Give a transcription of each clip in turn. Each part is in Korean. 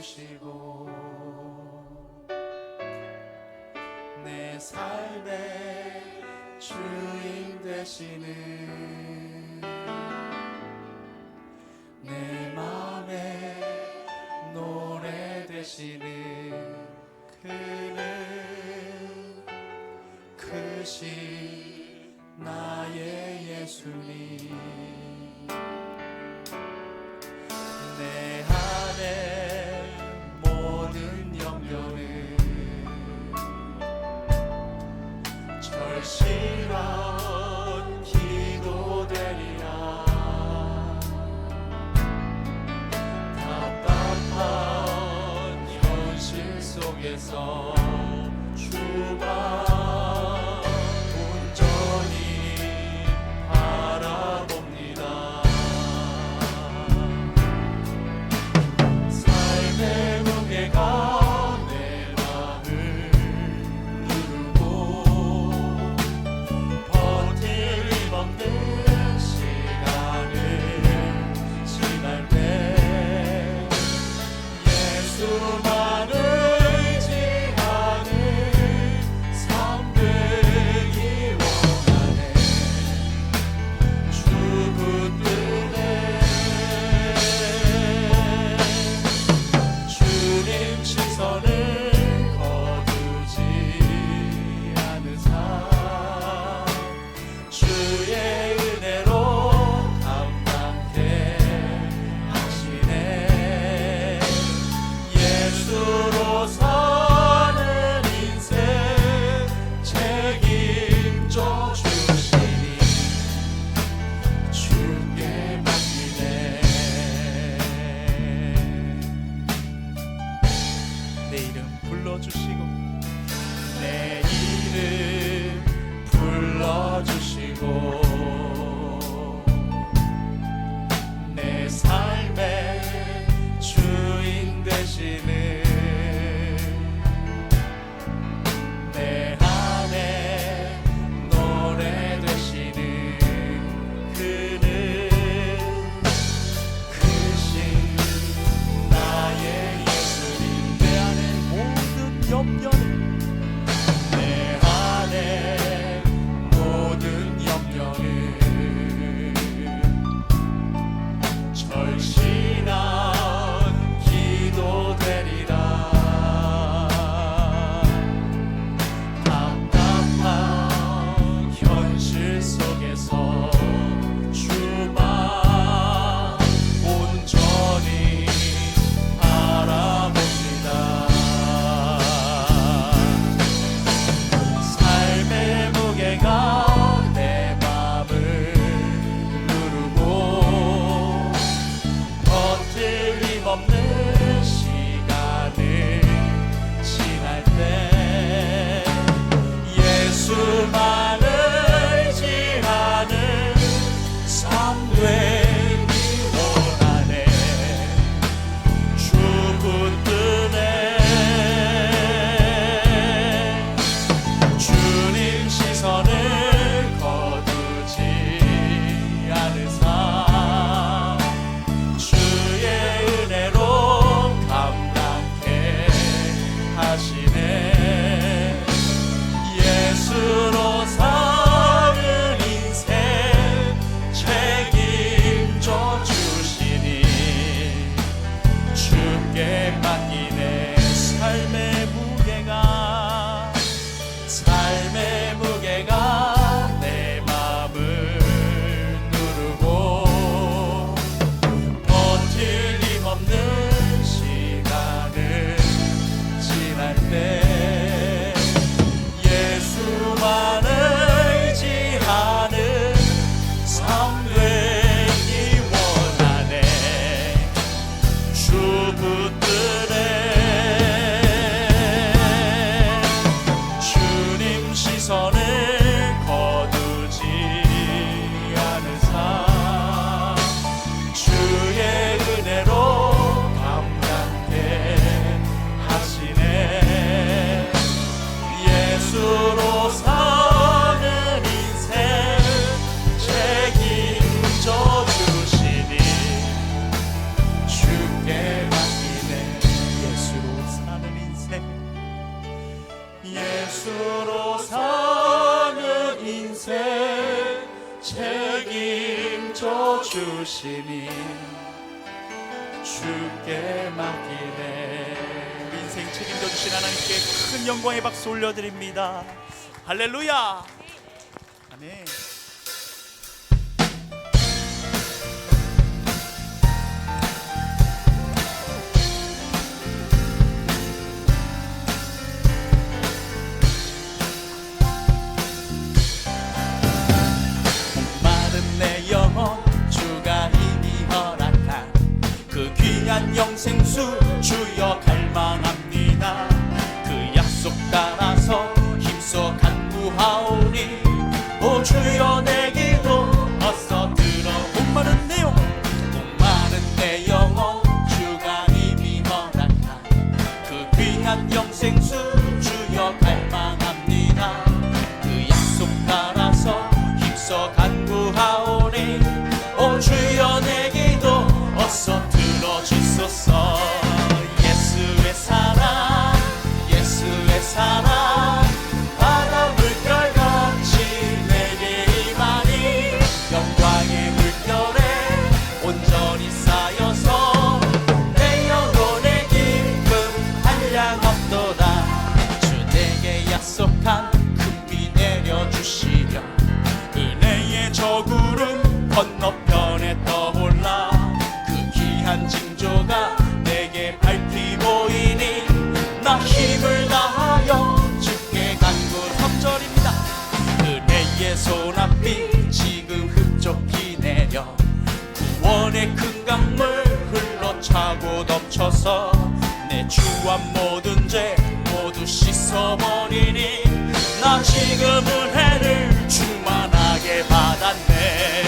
주시고 내 삶의 주인 되시는 It's all. 주시니 주께 맡기네. 인생 책임져 주신 하나님께 큰 영광의 박수 올려드립니다. 할렐루야. 아멘. 예수 주여 갈망합니다. 그 약속 따라서 힘써 간구하오니 오 주여 내 사랑의 큰 강물 흘러차고 덮쳐서 내 주와 모든 죄 모두 씻어버리니 나 지금은 해를 충만하게 받았네.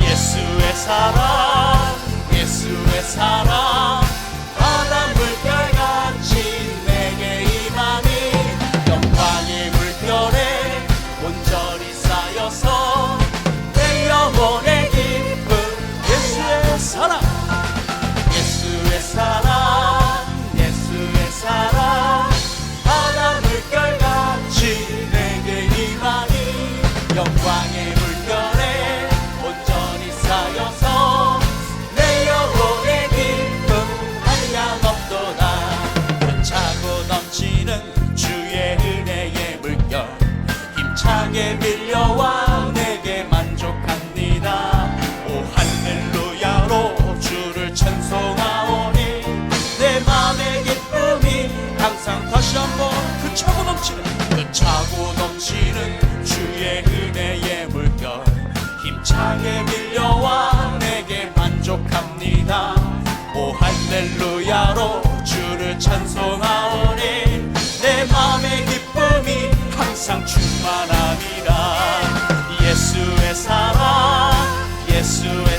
예수의 사랑 예수의 사랑. 찬송하리나. 오 할렐루야로 주를 찬송하오니 내 마음의 기쁨이 항상 충만합니다. 예수의 사랑 예수의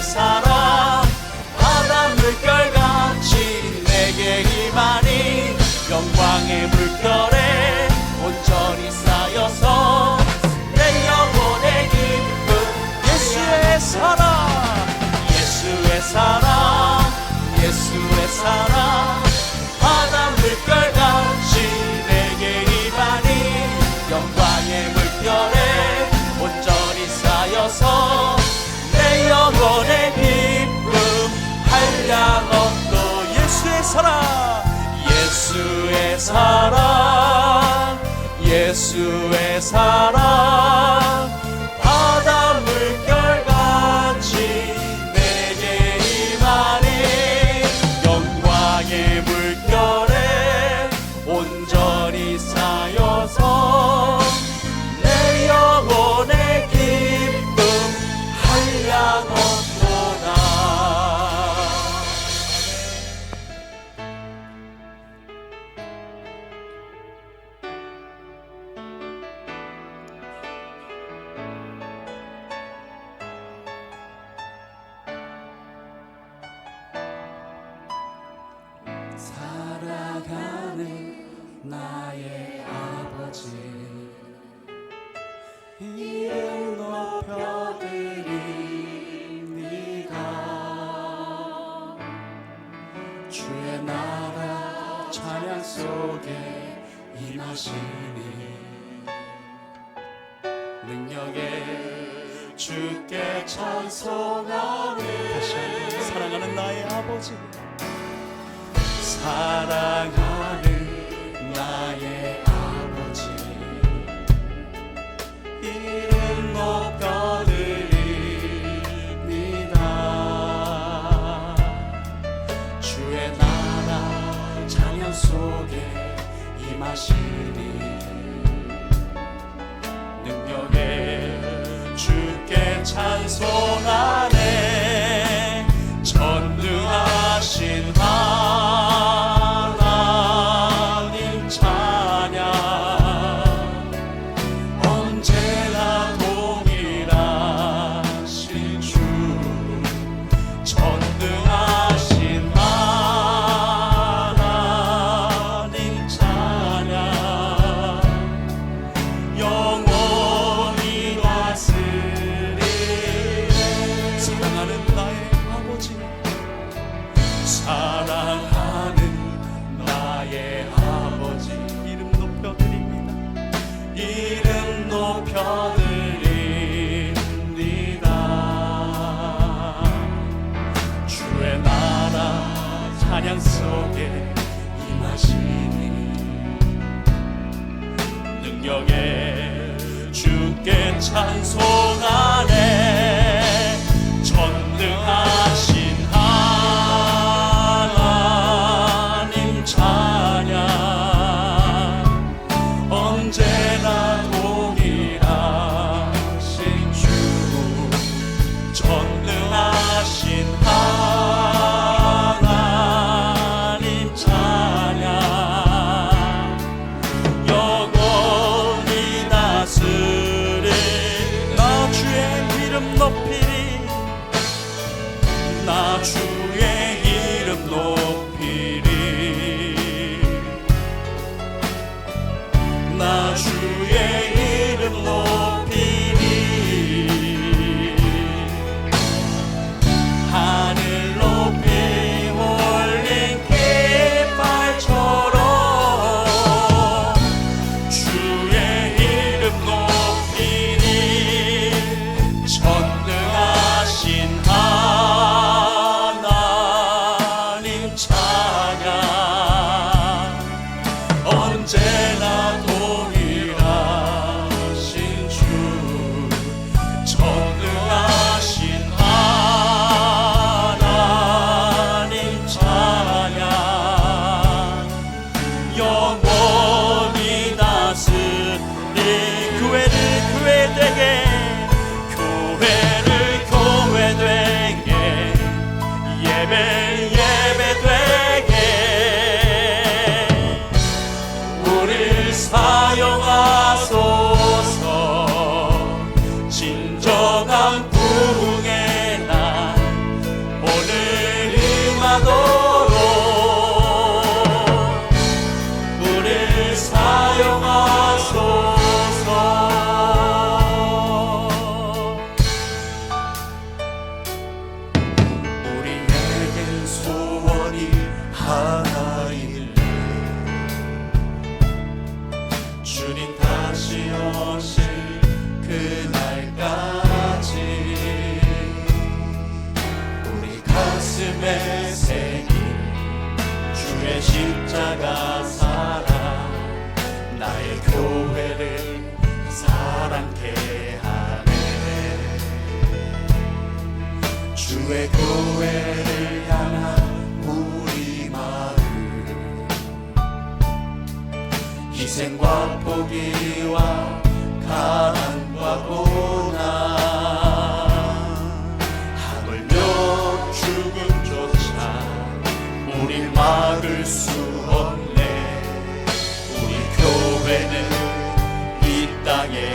주의 나라 찬양 속에 임하시니 능력에 주께 찬송하는 다시 사랑하는 나의 아버지. 사랑하는 주의 나라 자녀 속에 임하시니 능력에 주께 찬송하 내게 임하시니 능력에 주께 찬송하네 교회를 향한 우리 마음 희생과 포기와 가난과 고난 하물며 죽음조차 우리 막을 수 없네 우리 교회는 이 땅에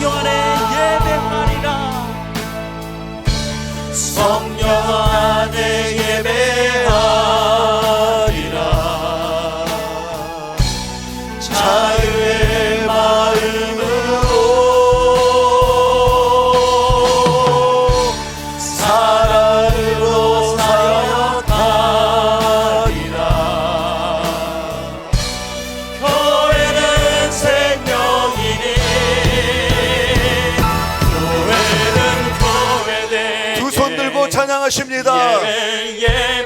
señores. 하십니다. 예배 예